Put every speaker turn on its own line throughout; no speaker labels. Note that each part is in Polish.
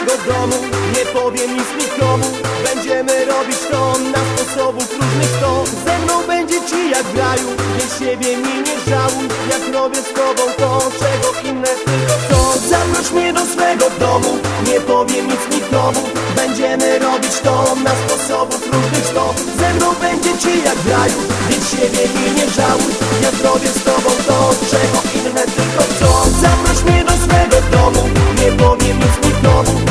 domu. Nie powiem nic nikomu. Będziemy robić to na sposobów różnych. Sto Ze mną będzie ci jak w raju. Więc siebie mi nie żałuj. Jak robię z tobą to, czego inne tylko chcą. Zaproś mnie do swego domu. Nie powiem nic nikomu. Będziemy robić to na sposobów różnych. Sto Ze mną będzie ci jak w raju. Więc siebie mi nie żałuj. Jak robię z tobą to, czego inne tylko chcą. Zaproś mnie do swego domu. Nie powiem nic nikomu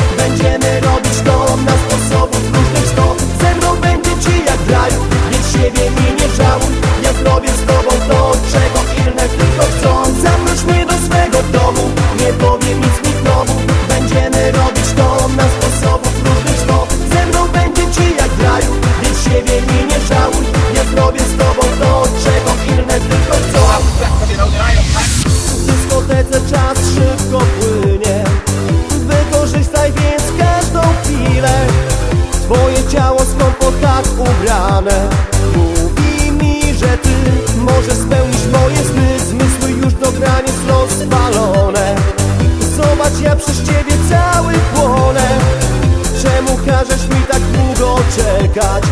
rozpalone Zobacz, ja przez ciebie cały płonę Czemu każesz mi tak długo czekać?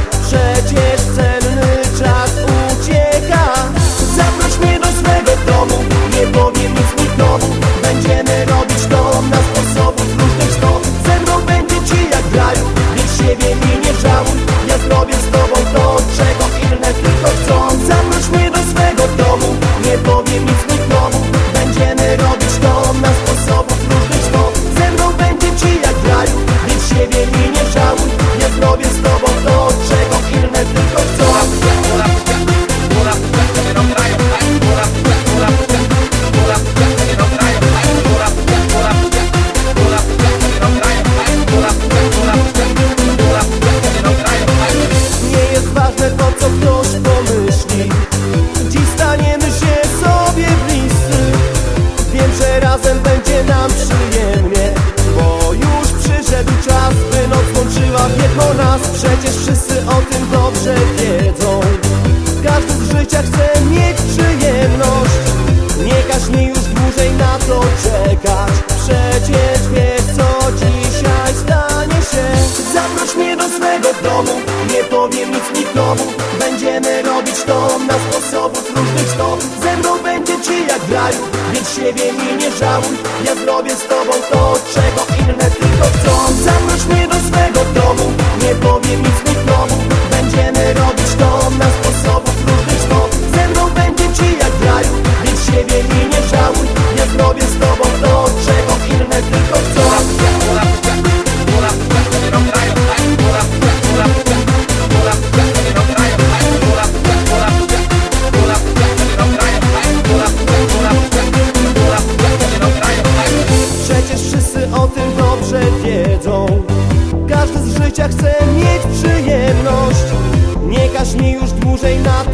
Czekać. Przecież wiesz co dzisiaj stanie się. Zaproś mnie do swego domu Nie powiem nic nikomu. Będziemy robić to na sposobów różnych sto. Ze mną będzie ci jak w raju Więc siebie mi nie żałuj. Ja zrobię z tobą to, czego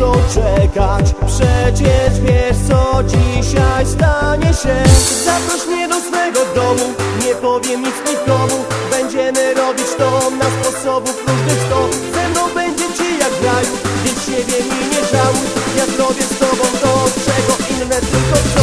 to czekać. Przecież wiesz co dzisiaj stanie się. Zaproś mnie do swego domu Nie powiem nic nikomu. Będziemy robić to na sposobów różnych sto. Ze mną będzie ci jak w raju Więc siebie mi nie żałuj. Ja zrobię z tobą to, czego inne tylko chcą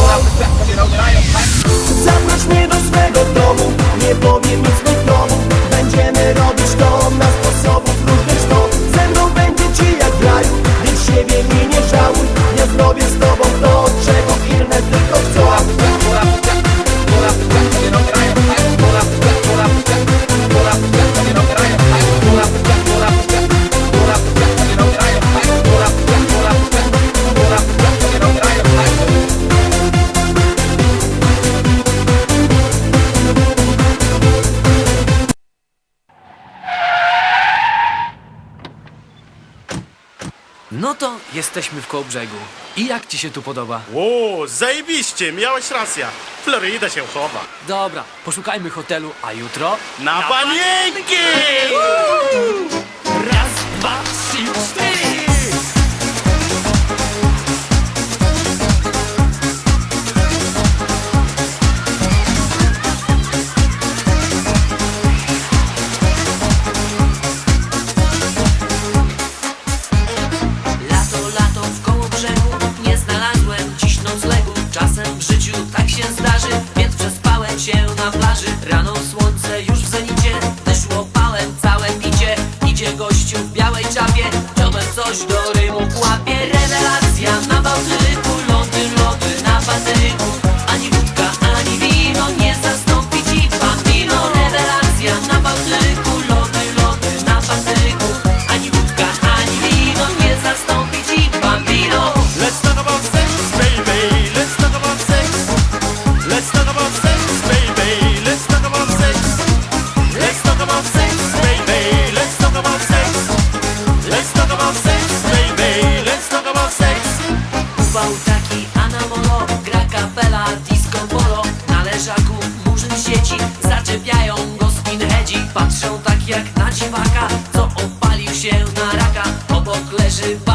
No to jesteśmy w Kołbrzegu. I jak ci się tu podoba?
O, zajebiście, miałeś rację. Floryda się chowa.
Dobra, poszukajmy hotelu, a jutro...
Na panienki!
Raz, dwa,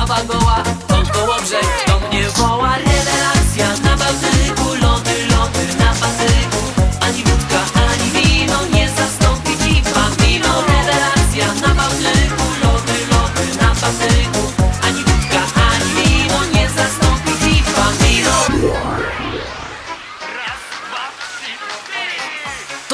nowa goła, to koło brzeg do mnie woła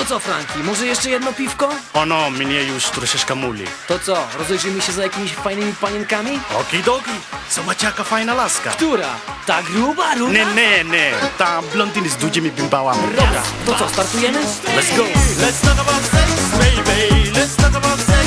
To co, Franki, może jeszcze jedno piwko?
Ono mnie już troszeczkę muli.
To co, rozejrzymy się za jakimiś fajnymi panienkami?
Okidoki, zobacz jaka fajna laska.
Która? Ta gruba, ruda?
Nie, nie, nie, ta blondyny z dużymi bimbałami.
Dobra, to co, startujemy?
Let's go!
Let's talk about sex, baby, let's talk about sex.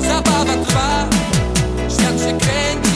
Zabawa trwa, świat się kręci.